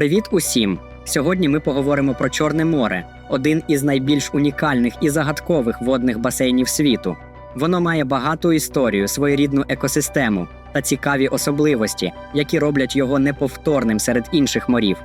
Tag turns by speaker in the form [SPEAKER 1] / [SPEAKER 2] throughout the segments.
[SPEAKER 1] Привіт усім! Сьогодні ми поговоримо про Чорне море, один із найбільш унікальних і загадкових водних басейнів світу. Воно має багату історію, своєрідну екосистему та цікаві особливості, які роблять його неповторним серед інших морів.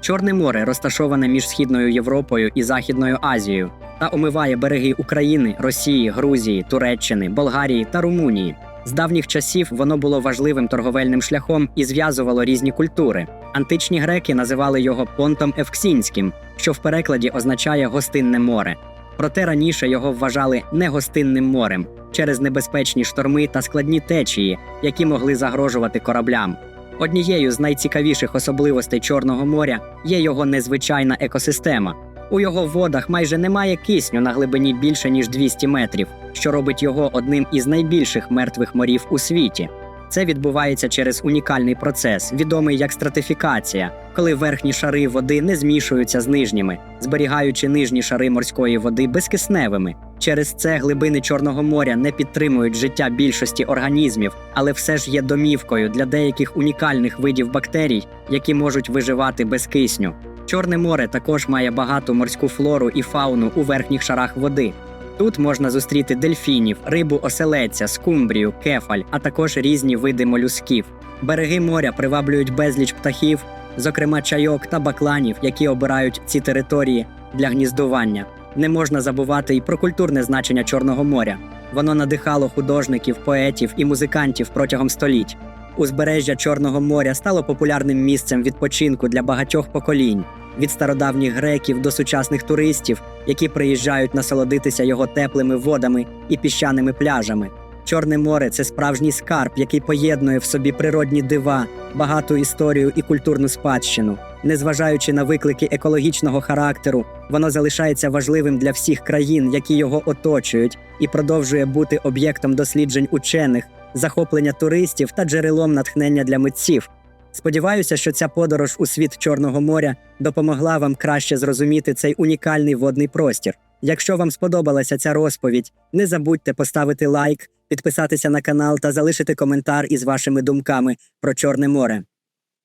[SPEAKER 1] Чорне море розташоване між Східною Європою і Західною Азією та омиває береги України, Росії, Грузії, Туреччини, Болгарії та Румунії. З давніх часів воно було важливим торговельним шляхом і зв'язувало різні культури. Античні греки називали його понтом Евксінським, що в перекладі означає гостинне море. Проте раніше його вважали негостинним морем через небезпечні шторми та складні течії, які могли загрожувати кораблям. Однією з найцікавіших особливостей Чорного моря є його незвичайна екосистема. У його водах майже немає кисню на глибині більше ніж 200 метрів, що робить його одним із найбільших мертвих морів у світі. Це відбувається через унікальний процес, відомий як стратифікація, коли верхні шари води не змішуються з нижніми, зберігаючи нижні шари морської води безкисневими. Через це глибини Чорного моря не підтримують життя більшості організмів, але все ж є домівкою для деяких унікальних видів бактерій, які можуть виживати без кисню. Чорне море також має багату морську флору і фауну у верхніх шарах води. Тут можна зустріти дельфінів, рибу оселедця, скумбрію, кефаль, а також різні види молюсків. Береги моря приваблюють безліч птахів, зокрема чайок та бакланів, які обирають ці території для гніздування. Не можна забувати і про культурне значення Чорного моря. Воно надихало художників, поетів і музикантів протягом століть. Узбережжя Чорного моря стало популярним місцем відпочинку для багатьох поколінь від стародавніх греків до сучасних туристів, які приїжджають насолодитися його теплими водами і піщаними пляжами. Чорне море це справжній скарб, який поєднує в собі природні дива, багату історію і культурну спадщину. Незважаючи на виклики екологічного характеру, воно залишається важливим для всіх країн, які його оточують, і продовжує бути об'єктом досліджень учених, захоплення туристів та джерелом натхнення для митців. Сподіваюся, що ця подорож у світ Чорного моря допомогла вам краще зрозуміти цей унікальний водний простір. Якщо вам сподобалася ця розповідь, не забудьте поставити лайк, підписатися на канал та залишити коментар із вашими думками про Чорне море.